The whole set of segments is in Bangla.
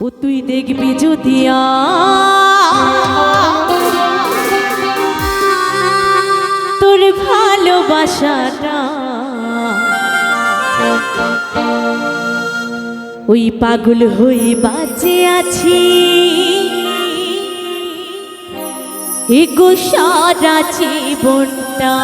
ও তুই দেখবি যদি তোর ভালোবাসাটা ওই পাগল হয়ে বাঁচে আছি। এগো সারা জীবনটা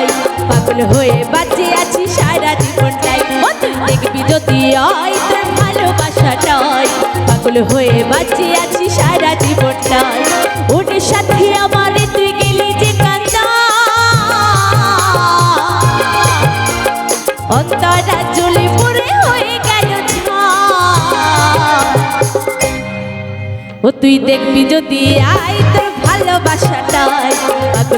ভালোবাসাটাই পাগল হয়ে বাঁচে আছি সারা জীবনটাই। ও, তুই দেখবি যদি আই তোর ভালোবাসাটাই পাগল হয়ে বাঁচে আছি সারা জীবনটাই। ওর সাথে আমার তুই গেলি যে হয়ে ও, তুই দেখবি যদি আই তোর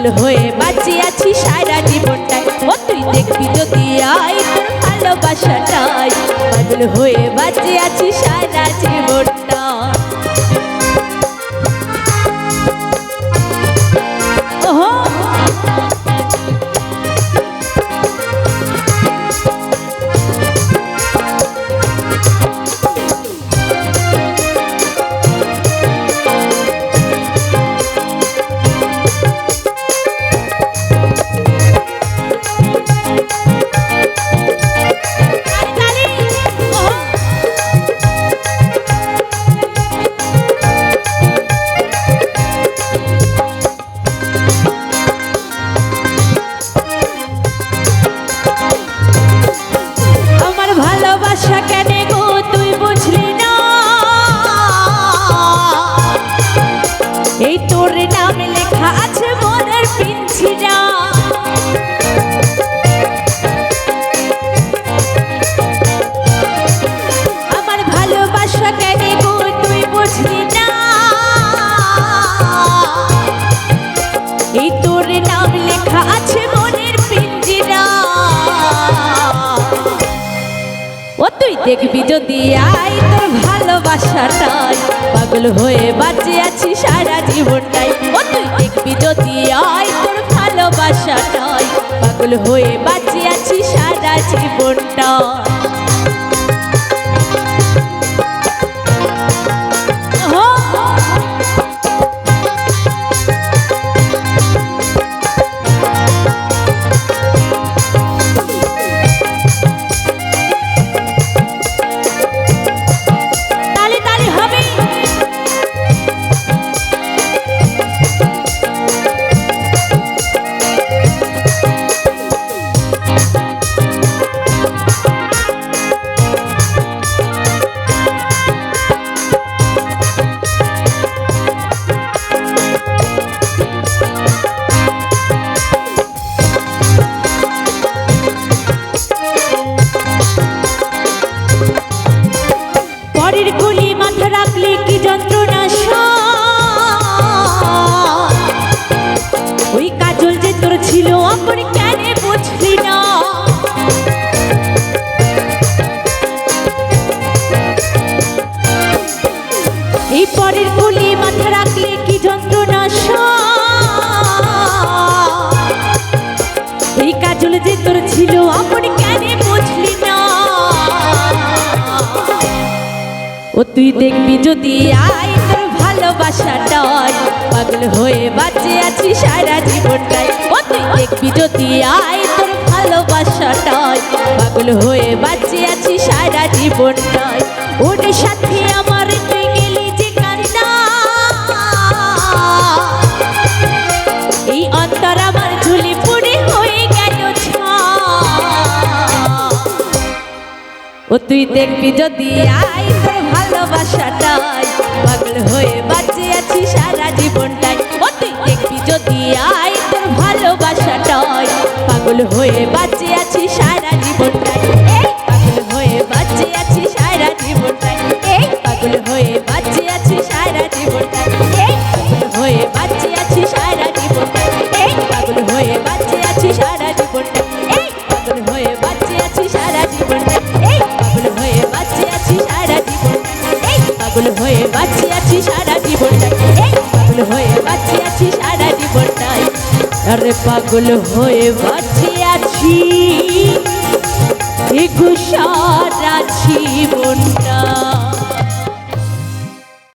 পাগল হয়ে বাঁচে আছি সারা জীবনটাই। ও, তুই দেখবি যদি আয়, তোর ভালোবাসাটাই। পাগল হয়ে বাঁচে আছি সারা জীবনটা ও, তুই দেখবি যদি আই তোর ভালোবাসাটাই। পাগল হয়ে বাঁচে আছি সারা জীবনটাই। ও, তুই দেখবি যদি আই তোর ভালোবাসাটাই। পাগল হয়ে বাঁচে আছি সারা জীবনটা এই পরের কুলি মাথা রাখলে কি যন্ত্রণা। এই কাজল যে তোর ছিল কেন বুঝলি না? ও তুই দেখবি যদি আয় তোর ভালোবাসাটাই পাগল হয়ে বাঁচে আছি সারা জীবনটাই। ও তুই দেখবি যদি আই তোর ভালোবাসাটাই পাগল হয়ে বাঁচে আছি সারা জীবনটাই। ওর সাথে আমার ও তুই দেখবি যদি আই তোর ভালোবাসাটাই। পাগল হয়ে বাঁচে আছি সারা জীবনটাই। ও তুই দেখবি যদি আই তোর ভালোবাসাটাই। পাগল হয়ে বাঁচে আছি সারা জীবনটাই। পাগল হয়ে বাঁচে আছি সারা জীবনটাই। পাগল আছি পাগল আছি হয়ে হয়ে বাঁচি আছি সারা জীবনটাই আরে পাগল হয়ে বাঁচি আছি সারা জীবনটা